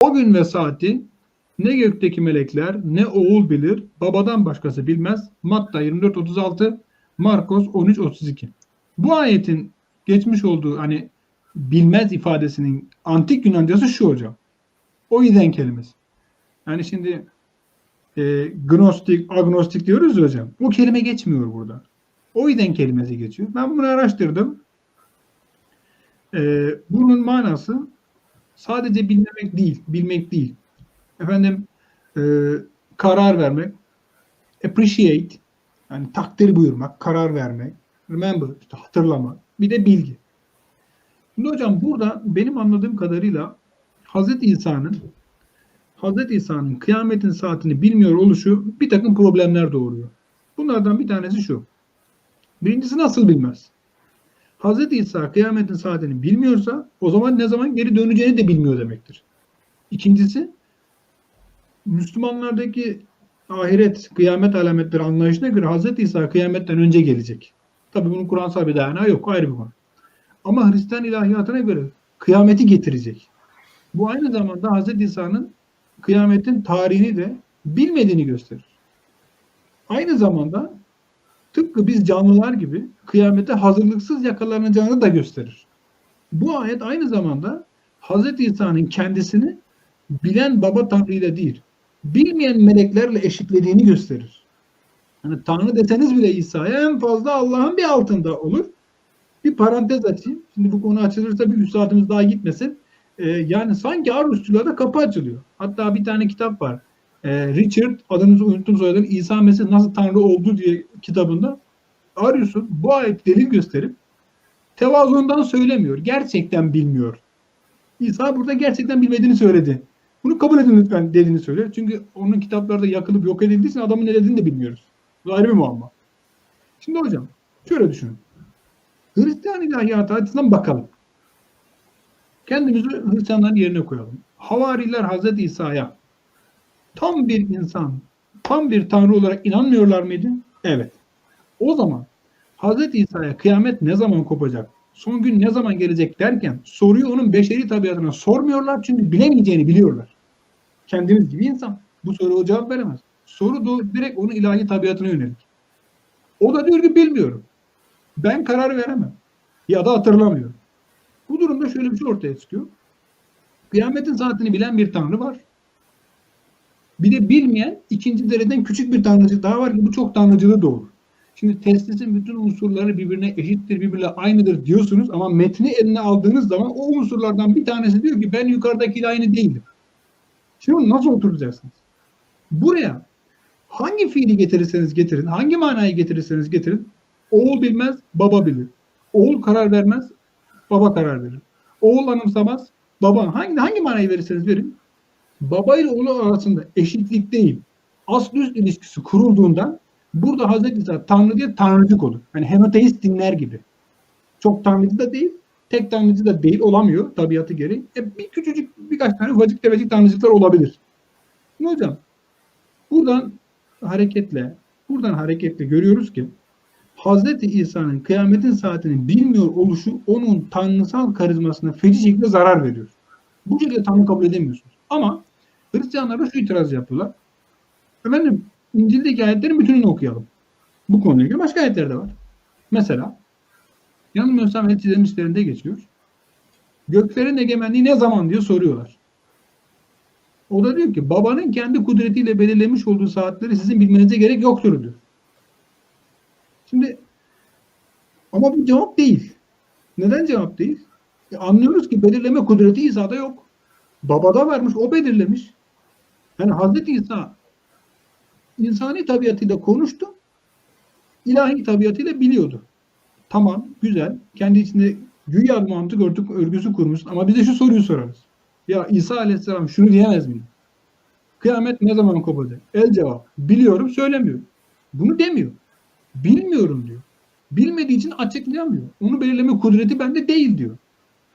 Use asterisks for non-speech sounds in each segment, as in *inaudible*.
O gün ve saati ne gökteki melekler ne oğul bilir, babadan başkası bilmez. Matta 24-36, Markos 13-32. Bu ayetin geçmiş olduğu hani bilmez ifadesinin antik Yunancası şu hocam. O iden kelimesi. Yani şimdi e, gnostik, agnostik diyoruz ya hocam. O kelime geçmiyor burada. O iden kelimesi geçiyor. Ben bunu araştırdım. E, bunun manası sadece bilmek değil, bilmek değil. Efendim e, karar vermek, appreciate, yani takdir buyurmak, karar vermek, remember, işte hatırlama, bir de bilgi. Şimdi hocam burada benim anladığım kadarıyla Hazreti İsa'nın Hazreti İsa'nın kıyametin saatini bilmiyor oluşu bir takım problemler doğuruyor. Bunlardan bir tanesi şu. Birincisi nasıl bilmez? Hazreti İsa kıyametin saatini bilmiyorsa o zaman ne zaman geri döneceğini de bilmiyor demektir. İkincisi Müslümanlardaki ahiret, kıyamet alametleri anlayışına göre Hazreti İsa kıyametten önce gelecek. Tabi bunun Kur'ansal bir dayanağı yok. Ayrı bir konu. Ama Hristiyan ilahiyatına göre kıyameti getirecek. Bu aynı zamanda Hazreti İsa'nın kıyametin tarihini de bilmediğini gösterir. Aynı zamanda tıpkı biz canlılar gibi kıyamete hazırlıksız yakalanacağını da gösterir. Bu ayet aynı zamanda Hazreti İsa'nın kendisini bilen baba Tanrı ile değil, bilmeyen meleklerle eşitlediğini gösterir. Yani Tanrı deseniz bile İsa'ya en fazla Allah'ın bir altında olur. Bir parantez açayım. Şimdi bu konu açılırsa bir üç saatimiz daha gitmesin. Ee, yani sanki Arusçularda kapı açılıyor. Hatta bir tane kitap var. Ee, Richard, adınızı unuttum soyadını, İsa Mesih nasıl Tanrı oldu diye kitabında Arius'un bu ayet delil gösterip tevazuundan söylemiyor. Gerçekten bilmiyor. İsa burada gerçekten bilmediğini söyledi. Bunu kabul edin lütfen dediğini söylüyor. Çünkü onun kitaplarda yakılıp yok edildiği adamın ne dediğini de bilmiyoruz. Bu ayrı bir muamma. Şimdi hocam şöyle düşünün. Hristiyan ilahiyatı açısından bakalım. Kendimizi Hristiyanların yerine koyalım. Havariler Hazreti İsa'ya tam bir insan, tam bir tanrı olarak inanmıyorlar mıydı? Evet. O zaman Hazreti İsa'ya kıyamet ne zaman kopacak? Son gün ne zaman gelecek derken soruyu onun beşeri tabiatına sormuyorlar çünkü bilemeyeceğini biliyorlar. Kendiniz gibi insan. Bu soruya cevap veremez. Soru da direkt onun ilahi tabiatına yönelik. O da diyor ki bilmiyorum. Ben karar veremem. Ya da hatırlamıyorum. Bu durumda şöyle bir şey ortaya çıkıyor. Kıyametin saatini bilen bir tanrı var. Bir de bilmeyen ikinci dereceden küçük bir tanrıcı daha var ki bu çok tanrıcılığı doğurur. Şimdi testisin bütün unsurları birbirine eşittir, birbirine aynıdır diyorsunuz ama metni eline aldığınız zaman o unsurlardan bir tanesi diyor ki ben yukarıdakiyle aynı değilim. Şimdi nasıl oturacaksınız? Buraya hangi fiili getirirseniz getirin, hangi manayı getirirseniz getirin, oğul bilmez, baba bilir. Oğul karar vermez, baba karar verir. Oğul anımsamaz, baba hangi hangi manayı verirseniz verin. Baba ile oğlu arasında eşitlik değil, asıl üst ilişkisi kurulduğundan burada Hazreti İsa Tanrı diye tanrıcık olur. Hani henoteist dinler gibi. Çok tanrıcı da değil, tek tanrıcı da değil, olamıyor tabiatı gereği. E, bir küçücük birkaç tane ufacık tefecik tanrıcıklar olabilir. Ne hocam? Buradan hareketle, buradan hareketle görüyoruz ki Hazreti İsa'nın kıyametin saatini bilmiyor oluşu onun tanrısal karizmasına feci şekilde zarar veriyor. Bu şekilde tanrı kabul edemiyorsunuz. Ama Hristiyanlar şu itiraz yapıyorlar. Efendim İncil'deki ayetlerin bütününü okuyalım. Bu konuyla ilgili başka ayetler de var. Mesela yanılmıyorsam Elçilerin işlerinde geçiyor. Göklerin egemenliği ne zaman diye soruyorlar. O da diyor ki babanın kendi kudretiyle belirlemiş olduğu saatleri sizin bilmenize gerek yoktur diyor. Şimdi ama bu cevap değil. Neden cevap değil? E anlıyoruz ki belirleme kudreti İsa'da yok. Babada varmış, o belirlemiş. Yani Hazreti İsa insani tabiatıyla konuştu, ilahi tabiatıyla biliyordu. Tamam, güzel. Kendi içinde güya mantık örtük, örgüsü kurmuş ama bize şu soruyu sorarız. Ya İsa Aleyhisselam şunu diyemez mi? Kıyamet ne zaman kopacak? El cevap. Biliyorum, söylemiyor. Bunu demiyor. Bilmiyorum diyor. Bilmediği için açıklayamıyor. Onu belirleme kudreti bende değil diyor.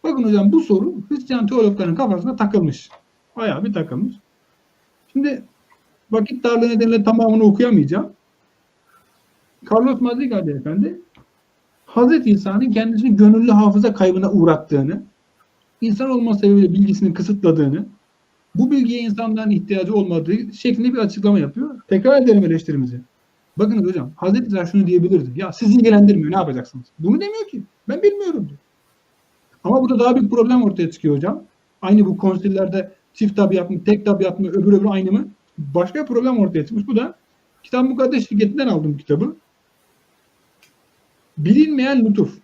Bakın hocam bu soru Hristiyan teologların kafasına takılmış. Bayağı bir takılmış. Şimdi vakit darlığı nedeniyle tamamını okuyamayacağım. Carlos Madrigal Efendi Hazreti İsa'nın kendisini gönüllü hafıza kaybına uğrattığını, insan olma sebebiyle bilgisini kısıtladığını, bu bilgiye insanların ihtiyacı olmadığı şeklinde bir açıklama yapıyor. Tekrar edelim eleştirimizi. Bakın hocam Hazreti İsa şunu diyebilirdi. Ya sizi ilgilendirmiyor ne yapacaksınız? Bunu demiyor ki. Ben bilmiyorum diyor. Ama burada daha büyük problem ortaya çıkıyor hocam. Aynı bu konsillerde çift tabiat mı, tek tabiat mı, öbür öbür aynı mı? Başka bir problem ortaya çıkmış. Bu da Kitap Mukaddes şirketinden aldım kitabı. Bilinmeyen lütuf.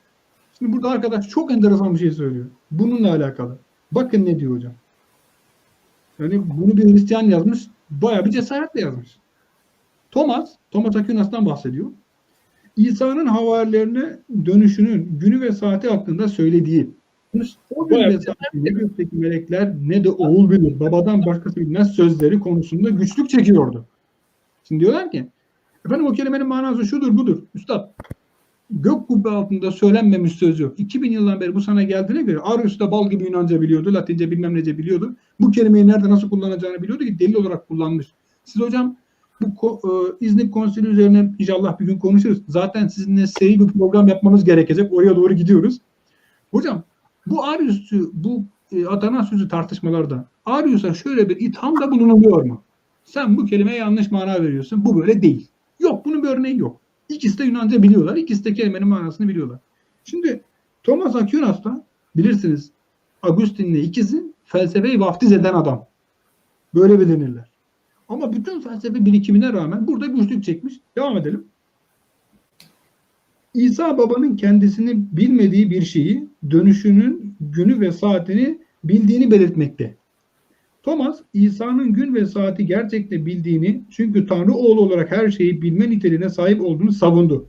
Şimdi burada arkadaş çok enteresan bir şey söylüyor. Bununla alakalı. Bakın ne diyor hocam. Yani bunu bir Hristiyan yazmış. Bayağı bir cesaretle yazmış. Thomas, Thomas Aquinas'tan bahsediyor. İsa'nın havarilerine dönüşünün günü ve saati hakkında söylediği o saati ne gökteki melekler ne de oğul bilir. Babadan başkası bilmez sözleri konusunda güçlük çekiyordu. Şimdi diyorlar ki efendim o kelimenin manası şudur budur. Üstad gök kubbe altında söylenmemiş söz yok. 2000 yıldan beri bu sana geldiğine göre Arius da bal gibi Yunanca biliyordu, Latince bilmem nece biliyordu. Bu kelimeyi nerede nasıl kullanacağını biliyordu ki delil olarak kullanmış. Siz hocam bu e, İznik Konsili üzerine inşallah bir gün konuşuruz. Zaten sizinle seri bir program yapmamız gerekecek. Oraya doğru gidiyoruz. Hocam bu Arius'u, bu e, Atanasius'u tartışmalarda Arius'a şöyle bir ithamda bulunuluyor mu? Sen bu kelimeye yanlış mana veriyorsun. Bu böyle değil. Yok bunun bir örneği yok. İkisi de Yunanca biliyorlar. İkisi de kelimenin manasını biliyorlar. Şimdi Thomas Aquinas da bilirsiniz Agustin'le ikizi felsefeyi vaftiz eden adam. Böyle bilinirler. Ama bütün felsefe birikimine rağmen burada güçlük çekmiş. Devam edelim. İsa babanın kendisini bilmediği bir şeyi, dönüşünün günü ve saatini bildiğini belirtmekte. Thomas, İsa'nın gün ve saati gerçekte bildiğini, çünkü Tanrı oğlu olarak her şeyi bilme niteliğine sahip olduğunu savundu.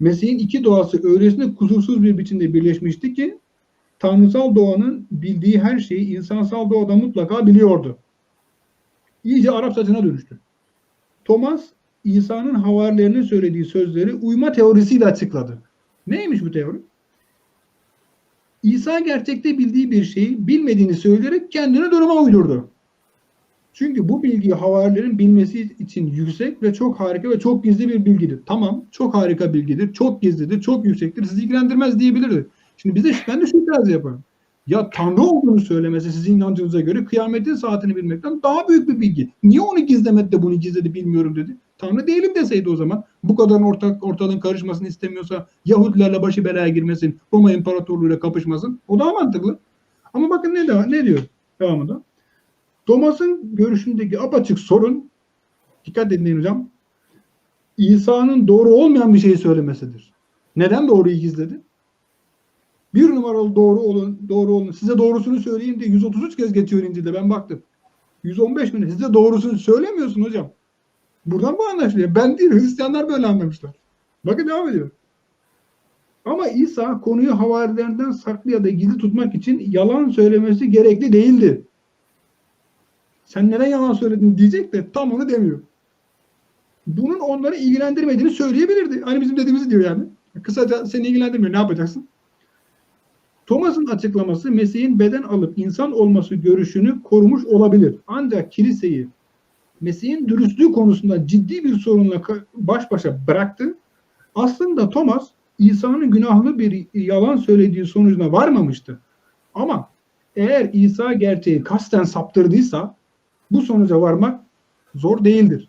Mesih'in iki doğası öylesine kusursuz bir biçimde birleşmişti ki, tanrısal doğanın bildiği her şeyi insansal doğada mutlaka biliyordu. İyice Arap saçına dönüştü. Thomas, İsa'nın havarilerine söylediği sözleri uyma teorisiyle açıkladı. Neymiş bu teori? İsa gerçekte bildiği bir şeyi bilmediğini söyleyerek kendini duruma uydurdu. Çünkü bu bilgi havarilerin bilmesi için yüksek ve çok harika ve çok gizli bir bilgidir. Tamam, çok harika bilgidir, çok gizlidir, çok yüksektir, sizi ilgilendirmez diyebilirdi. Şimdi bize ben de şu itirazı yaparım. Ya Tanrı olduğunu söylemesi sizin inancınıza göre kıyametin saatini bilmekten daha büyük bir bilgi. Niye onu gizlemedi de bunu gizledi bilmiyorum dedi. Tanrı değilim deseydi o zaman. Bu kadar ortak, ortalığın karışmasını istemiyorsa Yahudilerle başı belaya girmesin, Roma İmparatorluğu'yla kapışmasın. O daha mantıklı. Ama bakın ne, de, ne diyor devamında. Thomas'ın görüşündeki apaçık sorun, dikkat edin hocam, İsa'nın doğru olmayan bir şeyi söylemesidir. Neden doğruyu gizledi? Bir numaralı doğru olun, doğru olun. Size doğrusunu söyleyeyim diye 133 kez geçiyor İncil'de ben baktım. 115 bin. Size doğrusunu söylemiyorsun hocam. Buradan bu anlaşılıyor. Ben değil, Hristiyanlar böyle anlamışlar. Bakın devam ediyor. Ama İsa konuyu havarilerinden saklı ya da gizli tutmak için yalan söylemesi gerekli değildi. Sen neden yalan söyledin diyecek de tam onu demiyor. Bunun onları ilgilendirmediğini söyleyebilirdi. Hani bizim dediğimizi diyor yani. Kısaca seni ilgilendirmiyor. Ne yapacaksın? Thomas'ın açıklaması Mesih'in beden alıp insan olması görüşünü korumuş olabilir. Ancak kiliseyi Mesih'in dürüstlüğü konusunda ciddi bir sorunla baş başa bıraktı. Aslında Thomas İsa'nın günahlı bir yalan söylediği sonucuna varmamıştı. Ama eğer İsa gerçeği kasten saptırdıysa bu sonuca varmak zor değildir.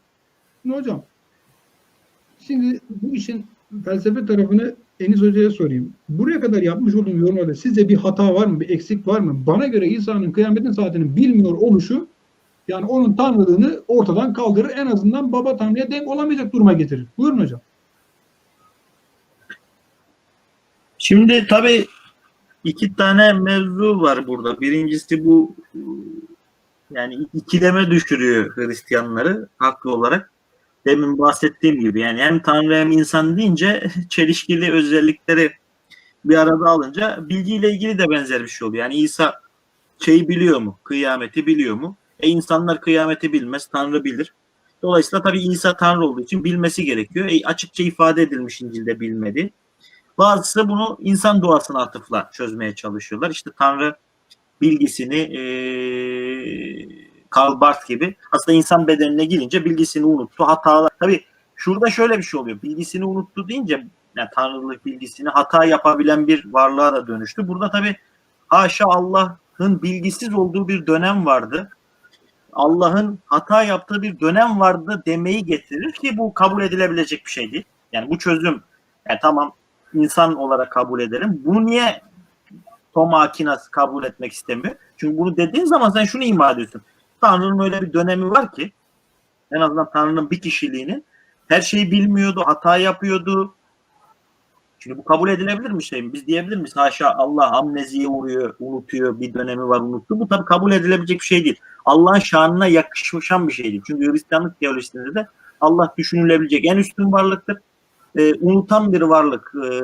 Şimdi hocam şimdi bu işin felsefe tarafını Enis Hoca'ya sorayım. Buraya kadar yapmış olduğum yorumlarda sizce bir hata var mı? Bir eksik var mı? Bana göre İsa'nın kıyametin saatini bilmiyor oluşu yani onun tanrılığını ortadan kaldırır. En azından baba tanrıya denk olamayacak duruma getirir. Buyurun hocam. Şimdi tabii iki tane mevzu var burada. Birincisi bu yani ikileme düşürüyor Hristiyanları haklı olarak. Demin bahsettiğim gibi yani hem Tanrı hem insan deyince *laughs* çelişkili özellikleri bir arada alınca bilgiyle ilgili de benzer bir şey oluyor. Yani İsa şeyi biliyor mu? Kıyameti biliyor mu? E insanlar kıyameti bilmez, Tanrı bilir. Dolayısıyla tabii İsa Tanrı olduğu için bilmesi gerekiyor. E, açıkça ifade edilmiş İncil'de bilmedi. Bazısı bunu insan doğasına atıfla çözmeye çalışıyorlar. İşte Tanrı bilgisini e, Karl Barth gibi aslında insan bedenine girince bilgisini unuttu. Hatalar. Tabii şurada şöyle bir şey oluyor. Bilgisini unuttu deyince yani Tanrılık bilgisini hata yapabilen bir varlığa da dönüştü. Burada tabii haşa Allah'ın bilgisiz olduğu bir dönem vardı. Allah'ın hata yaptığı bir dönem vardı demeyi getirir ki bu kabul edilebilecek bir şey değil. Yani bu çözüm yani tamam insan olarak kabul ederim. Bunu niye Toma Aquinas kabul etmek istemiyor? Çünkü bunu dediğin zaman sen şunu ima ediyorsun. Tanrı'nın öyle bir dönemi var ki en azından Tanrı'nın bir kişiliğinin her şeyi bilmiyordu, hata yapıyordu. Şimdi bu kabul edilebilir mi şey mi? Biz diyebilir miyiz? Haşa Allah amneziye uğruyor, unutuyor, bir dönemi var unuttu. Bu tabii kabul edilebilecek bir şey değil. Allah'ın şanına yakışan bir şey değil. Çünkü Hristiyanlık teolojisinde de Allah düşünülebilecek en üstün varlıktır. Ee, unutan bir varlık ee,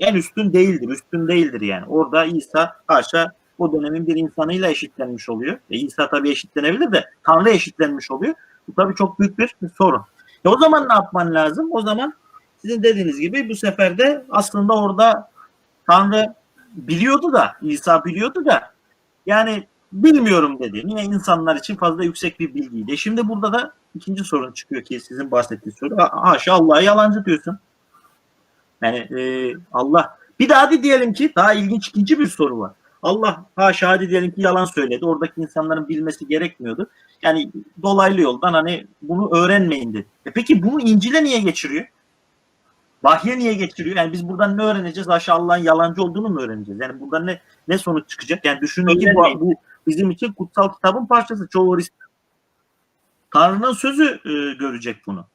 en üstün değildir, üstün değildir yani. Orada İsa haşa o dönemin bir insanıyla eşitlenmiş oluyor. E, İsa tabii eşitlenebilir de Tanrı eşitlenmiş oluyor. Bu tabii çok büyük bir sorun. E, o zaman ne yapman lazım? O zaman sizin dediğiniz gibi bu sefer de aslında orada Tanrı biliyordu da İsa biliyordu da yani bilmiyorum dedi. Niye insanlar için fazla yüksek bir bilgiydi. E Şimdi burada da ikinci sorun çıkıyor ki sizin bahsettiğiniz soru. Ha- Haşa Allah'a yalancı diyorsun. Yani e, Allah bir daha hadi diyelim ki daha ilginç ikinci bir soru var. Allah haşa hadi diyelim ki yalan söyledi. Oradaki insanların bilmesi gerekmiyordu. Yani dolaylı yoldan hani bunu öğrenmeyin dedi. E peki bunu İncil'e niye geçiriyor? Vahye niye geçiriyor? Yani biz buradan ne öğreneceğiz? Haşa Allah'ın yalancı olduğunu mu öğreneceğiz? Yani buradan ne ne sonuç çıkacak? Yani düşünün ki bu, bu bizim için kutsal kitabın parçası. Çoğu Hristiyan Tanrı'nın sözü e, görecek bunu.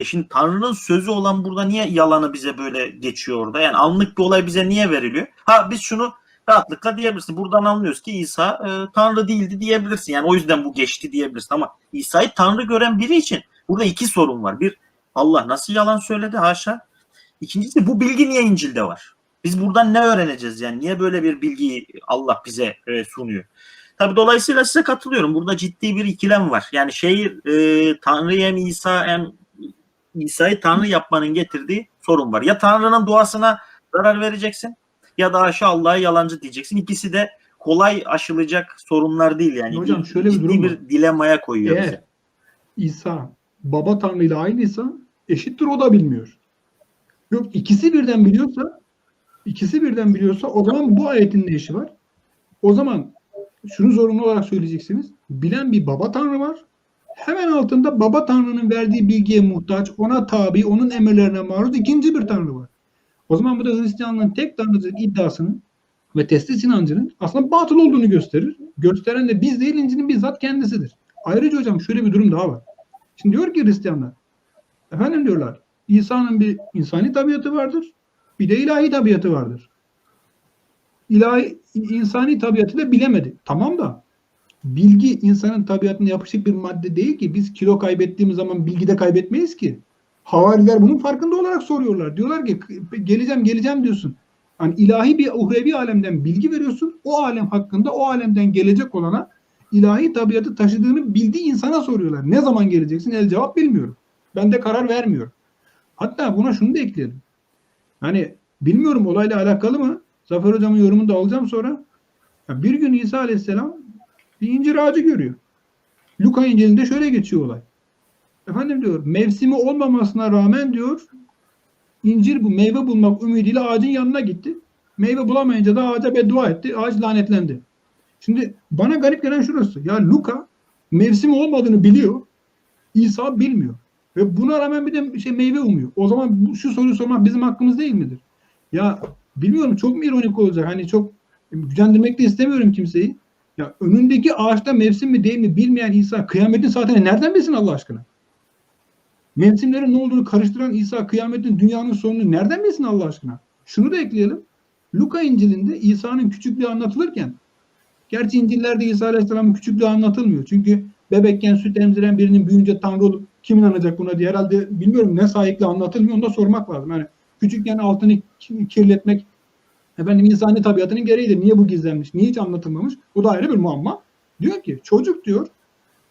E şimdi Tanrı'nın sözü olan burada niye yalanı bize böyle geçiyor orada? Yani anlık bir olay bize niye veriliyor? Ha biz şunu rahatlıkla diyebilirsin. Buradan anlıyoruz ki İsa e, Tanrı değildi diyebilirsin. Yani o yüzden bu geçti diyebilirsin. Ama İsa'yı Tanrı gören biri için burada iki sorun var. Bir Allah nasıl yalan söyledi haşa. İkincisi bu bilgi niye İncil'de var? Biz buradan ne öğreneceğiz yani? Niye böyle bir bilgiyi Allah bize e, sunuyor? Tabi dolayısıyla size katılıyorum. Burada ciddi bir ikilem var. Yani şey e, Tanrı hem İsa hem İsa'yı Tanrı yapmanın getirdiği sorun var. Ya Tanrı'nın duasına zarar vereceksin ya da aşağı Allah'a yalancı diyeceksin. İkisi de kolay aşılacak sorunlar değil yani. Hocam şöyle bir Ciddi durum bir var. dilemaya koyuyor Eğer bize. İsa baba Tanrı ile aynıysa eşittir o da bilmiyor. Yok ikisi birden biliyorsa ikisi birden biliyorsa o zaman bu ayetin ne işi var? O zaman şunu zorunlu olarak söyleyeceksiniz. Bilen bir baba Tanrı var. Hemen altında baba Tanrı'nın verdiği bilgiye muhtaç, ona tabi, onun emirlerine maruz ikinci bir Tanrı var. O zaman bu da Hristiyanlığın tek tanrıcılık iddiasının ve testis inancının aslında batıl olduğunu gösterir. Gösteren de biz değil İncil'in bizzat kendisidir. Ayrıca hocam şöyle bir durum daha var. Şimdi diyor ki Hristiyanlar, efendim diyorlar, İsa'nın bir insani tabiatı vardır, bir de ilahi tabiatı vardır. İlahi, insani tabiatı da bilemedi. Tamam da bilgi insanın tabiatına yapışık bir madde değil ki. Biz kilo kaybettiğimiz zaman bilgide kaybetmeyiz ki. Havariler bunun farkında olarak soruyorlar. Diyorlar ki geleceğim geleceğim diyorsun. Hani ilahi bir uhrevi alemden bilgi veriyorsun. O alem hakkında o alemden gelecek olana ilahi tabiatı taşıdığını bildiği insana soruyorlar. Ne zaman geleceksin? El cevap bilmiyorum. Ben de karar vermiyorum. Hatta buna şunu da ekleyelim. Hani bilmiyorum olayla alakalı mı? Zafer Hocam'ın yorumunu da alacağım sonra. Ya bir gün İsa Aleyhisselam bir incir ağacı görüyor. Luka İncil'inde şöyle geçiyor olay. Efendim diyor mevsimi olmamasına rağmen diyor incir bu meyve bulmak ümidiyle ağacın yanına gitti. Meyve bulamayınca da ağaca beddua etti. Ağaç lanetlendi. Şimdi bana garip gelen şurası. Ya Luka mevsimi olmadığını biliyor. İsa bilmiyor. Ve buna rağmen bir de şey meyve umuyor. O zaman bu, şu soruyu sormak bizim hakkımız değil midir? Ya bilmiyorum çok mu ironik olacak? Hani çok gücendirmek de istemiyorum kimseyi. Ya önündeki ağaçta mevsim mi değil mi bilmeyen İsa kıyametin saatini nereden bilsin Allah aşkına? Mevsimlerin ne olduğunu karıştıran İsa kıyametin dünyanın sonunu nereden bilsin Allah aşkına? Şunu da ekleyelim. Luka İncil'inde İsa'nın küçüklüğü anlatılırken gerçi İncil'lerde İsa Aleyhisselam'ın küçüklüğü anlatılmıyor. Çünkü bebekken süt emziren birinin büyüyünce Tanrı olup kim inanacak buna diye herhalde bilmiyorum ne sahiple anlatılmıyor onu da sormak lazım. Yani küçükken altını kirletmek efendim insani tabiatının gereğidir. Niye bu gizlenmiş? Niye hiç anlatılmamış? Bu da ayrı bir muamma. Diyor ki çocuk diyor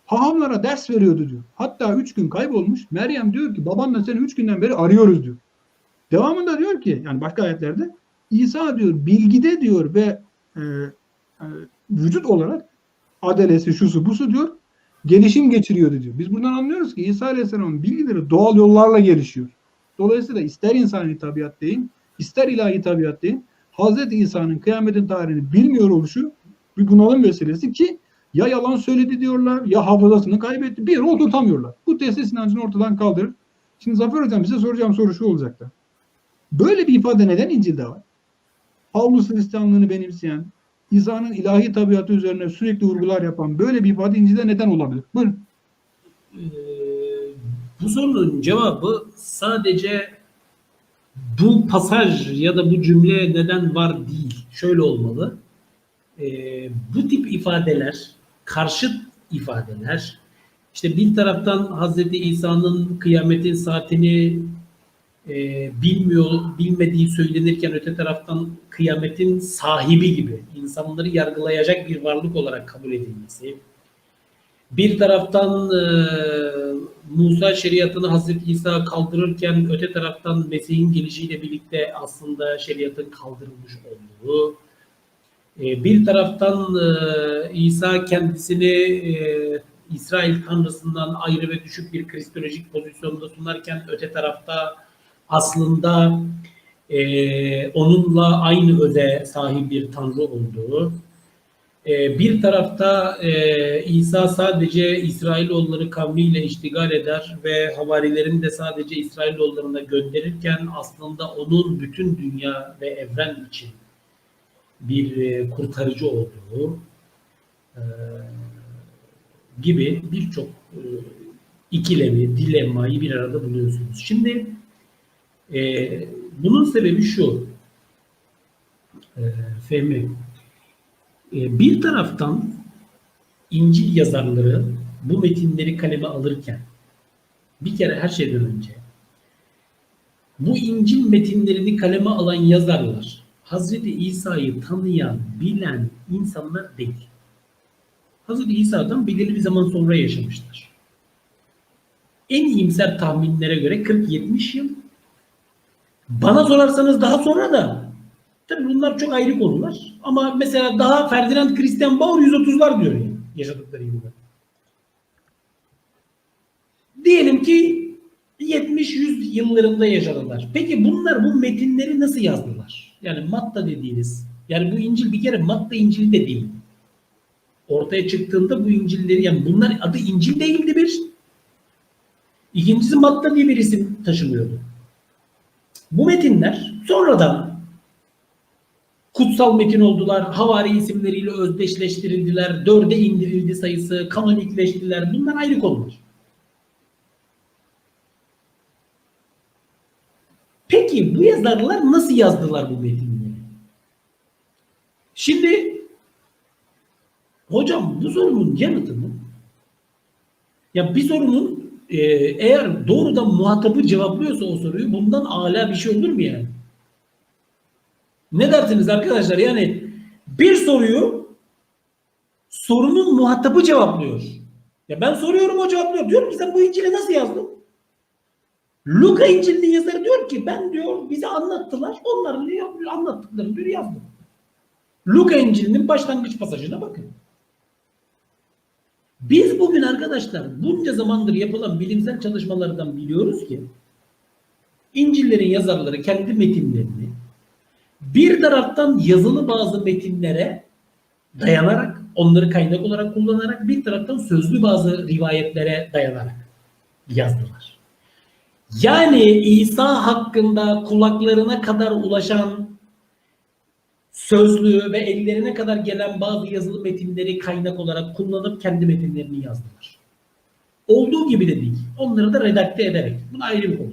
hahamlara ders veriyordu diyor. Hatta üç gün kaybolmuş. Meryem diyor ki babanla seni üç günden beri arıyoruz diyor. Devamında diyor ki yani başka ayetlerde İsa diyor bilgide diyor ve e, e, vücut olarak adalesi şusu busu diyor gelişim geçiriyordu diyor. Biz buradan anlıyoruz ki İsa Aleyhisselam'ın bilgileri doğal yollarla gelişiyor. Dolayısıyla ister insani tabiat deyin, ister ilahi tabiat deyin, Hazreti İsa'nın kıyametin tarihini bilmiyor oluşu bir bunalım vesilesi ki Ya yalan söyledi diyorlar ya hafızasını kaybetti. Bir yere oturtamıyorlar. Bu teslis inancını ortadan kaldırır. Şimdi Zafer Hocam size soracağım soru şu olacaktı. Böyle bir ifade neden İncil'de var? Paulus Hristiyanlığını benimseyen, İsa'nın ilahi tabiatı üzerine sürekli vurgular yapan böyle bir ifade İncil'de neden olabilir? Buyurun. Ee, bu sorunun cevabı sadece bu pasaj ya da bu cümle neden var değil. Şöyle olmalı. Ee, bu tip ifadeler, karşıt ifadeler, işte bir taraftan Hazreti İsa'nın kıyametin saatini e, bilmiyor, bilmediği söylenirken öte taraftan kıyametin sahibi gibi insanları yargılayacak bir varlık olarak kabul edilmesi, bir taraftan e, Musa şeriatını Hazreti İsa kaldırırken öte taraftan Mesih'in gelişiyle birlikte aslında şeriatın kaldırılmış olduğu, e, bir taraftan e, İsa kendisini e, İsrail tanrısından ayrı ve düşük bir kristolojik pozisyonda sunarken öte tarafta aslında e, onunla aynı öze sahip bir tanrı olduğu, ee, bir tarafta e, İsa sadece İsrailoğulları kavmiyle iştigal eder ve havarilerini de sadece İsrailoğullarına gönderirken aslında onun bütün dünya ve evren için bir e, kurtarıcı olduğu e, gibi birçok e, ikilemi, dilemmayı bir arada buluyorsunuz. Şimdi e, bunun sebebi şu, e, Fehmi, ee, bir taraftan İncil yazarları bu metinleri kaleme alırken bir kere her şeyden önce bu İncil metinlerini kaleme alan yazarlar Hazreti İsa'yı tanıyan, bilen insanlar değil. Hazreti İsa'dan belirli bir zaman sonra yaşamışlar. En iyimser tahminlere göre 40-70 yıl. Bana sorarsanız daha sonra da Tabii bunlar çok ayrı konular. Ama mesela daha Ferdinand Christian Bauer 130'lar diyor yani yaşadıkları yılda. Diyelim ki 70-100 yıllarında yaşadılar. Peki bunlar bu metinleri nasıl yazdılar? Yani Matta dediğiniz, yani bu İncil bir kere Matta İncil de değil. Ortaya çıktığında bu İncil'leri, yani bunlar adı İncil değildi bir. İkincisi Matta diye bir isim taşınıyordu. Bu metinler sonradan kutsal metin oldular, havari isimleriyle özdeşleştirildiler, dörde indirildi sayısı, kanonikleştiler. Bunlar ayrı konular. Peki bu yazarlar nasıl yazdılar bu metinleri? Şimdi hocam bu sorunun yanıtını ya bir sorunun e, eğer doğrudan muhatabı cevaplıyorsa o soruyu bundan âlâ bir şey olur mu yani? Ne dersiniz arkadaşlar? Yani bir soruyu sorunun muhatabı cevaplıyor. Ya ben soruyorum o cevaplıyor. Diyorum ki sen bu İncil'i nasıl yazdın? Luka İncil'inin yazarı diyor ki ben diyor bize anlattılar. Onların anlattıklarını diyor yazdım. Luka İncil'inin başlangıç pasajına bakın. Biz bugün arkadaşlar bunca zamandır yapılan bilimsel çalışmalardan biliyoruz ki İncil'lerin yazarları kendi metinlerini bir taraftan yazılı bazı metinlere dayanarak, onları kaynak olarak kullanarak, bir taraftan sözlü bazı rivayetlere dayanarak yazdılar. Yani İsa hakkında kulaklarına kadar ulaşan sözlü ve ellerine kadar gelen bazı yazılı metinleri kaynak olarak kullanıp kendi metinlerini yazdılar. Olduğu gibi de değil. Onları da redakte ederek. Bu ayrı bir konu.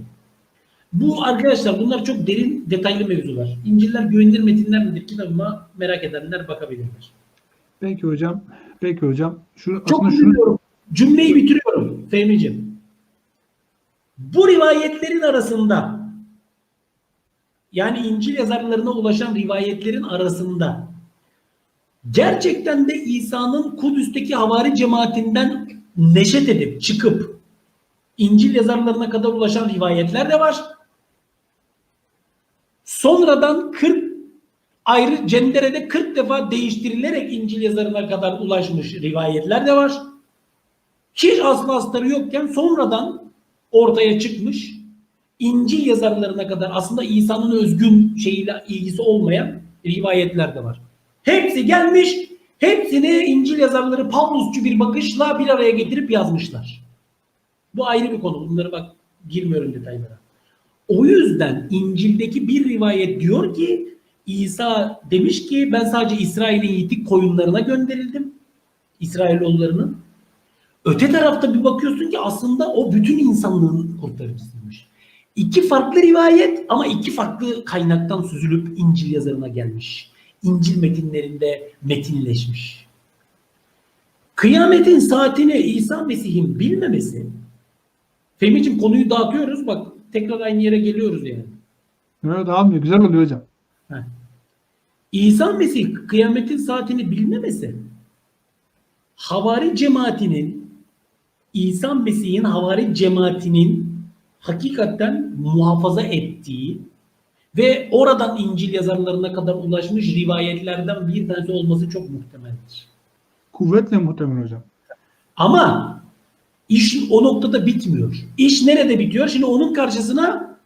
Bu arkadaşlar bunlar çok derin detaylı mevzular. İnciller güvenilir metinler midir kitabıma merak edenler bakabilirler. Peki hocam. Peki hocam. Şu, Çok aslında şunu. Cümleyi bitiriyorum Fehmi'ciğim. Bu rivayetlerin arasında yani İncil yazarlarına ulaşan rivayetlerin arasında gerçekten de İsa'nın Kudüs'teki havari cemaatinden neşet edip çıkıp İncil yazarlarına kadar ulaşan rivayetler de var. Sonradan 40 ayrı cenderede 40 defa değiştirilerek İncil yazarına kadar ulaşmış rivayetler de var. Hiç aslı astarı yokken sonradan ortaya çıkmış İncil yazarlarına kadar aslında İsa'nın özgün şeyiyle ilgisi olmayan rivayetler de var. Hepsi gelmiş Hepsini İncil yazarları Pavlusçu bir bakışla bir araya getirip yazmışlar. Bu ayrı bir konu. Bunları bak girmiyorum detaylara. O yüzden İncil'deki bir rivayet diyor ki İsa demiş ki ben sadece İsrail'in yitik koyunlarına gönderildim. İsrailoğullarının. Öte tarafta bir bakıyorsun ki aslında o bütün insanlığın kurtarıcısıymış. İki farklı rivayet ama iki farklı kaynaktan süzülüp İncil yazarına gelmiş. İncil metinlerinde metinleşmiş. Kıyametin saatini İsa Mesih'in bilmemesi Fehmi'ciğim konuyu dağıtıyoruz bak tekrar aynı yere geliyoruz yani. Evet almıyor. Güzel oluyor hocam. İsa Mesih kıyametin saatini bilmemesi havari cemaatinin İsa Mesih'in havari cemaatinin hakikaten muhafaza ettiği ve oradan İncil yazarlarına kadar ulaşmış rivayetlerden bir tanesi olması çok muhtemeldir. Kuvvetle muhtemel hocam. Ama iş o noktada bitmiyor. İş nerede bitiyor? Şimdi onun karşısına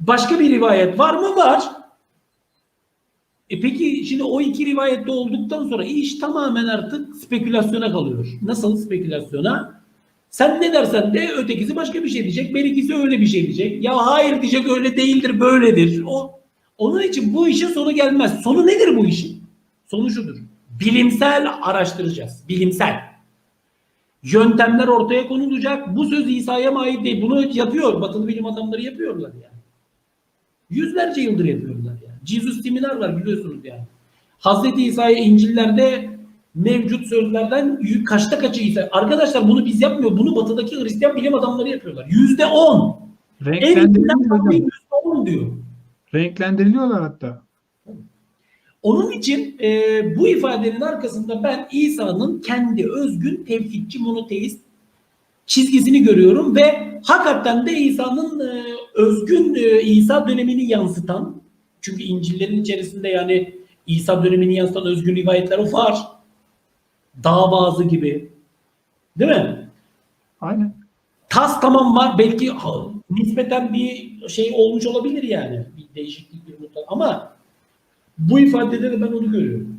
başka bir rivayet var mı? Var. E peki şimdi o iki rivayette olduktan sonra iş tamamen artık spekülasyona kalıyor. Nasıl spekülasyona? Sen ne dersen de ötekisi başka bir şey diyecek. Berikisi öyle bir şey diyecek. Ya hayır diyecek öyle değildir böyledir. O, onun için bu işin sonu gelmez. Sonu nedir bu işin? Sonu şudur. Bilimsel araştıracağız. Bilimsel. Yöntemler ortaya konulacak. Bu söz İsa'ya mı ait değil. Bunu yapıyor. Batılı bilim adamları yapıyorlar yani. Yüzlerce yıldır yapıyorlar yani. Jesus Seminar var biliyorsunuz yani. Hazreti İsa'ya İncil'lerde mevcut sözlerden kaçta kaçı İsa. Arkadaşlar bunu biz yapmıyor. Bunu batıdaki Hristiyan bilim adamları yapıyorlar. Yüzde on. En Renklendiriliyor yüzde on diyor. Renklendiriliyorlar hatta. Onun için e, bu ifadenin arkasında ben İsa'nın kendi özgün tevhidçi monoteist çizgisini görüyorum ve hakikaten de İsa'nın e, özgün e, İsa dönemini yansıtan çünkü İncil'lerin içerisinde yani İsa dönemini yansıtan özgün rivayetler var. Dağ bazı gibi. Değil mi? Aynen. Tas tamam var. Belki nispeten bir şey olmuş olabilir yani. Bir değişiklik bir mutlaka. Ama bu ifadede de ben onu görüyorum.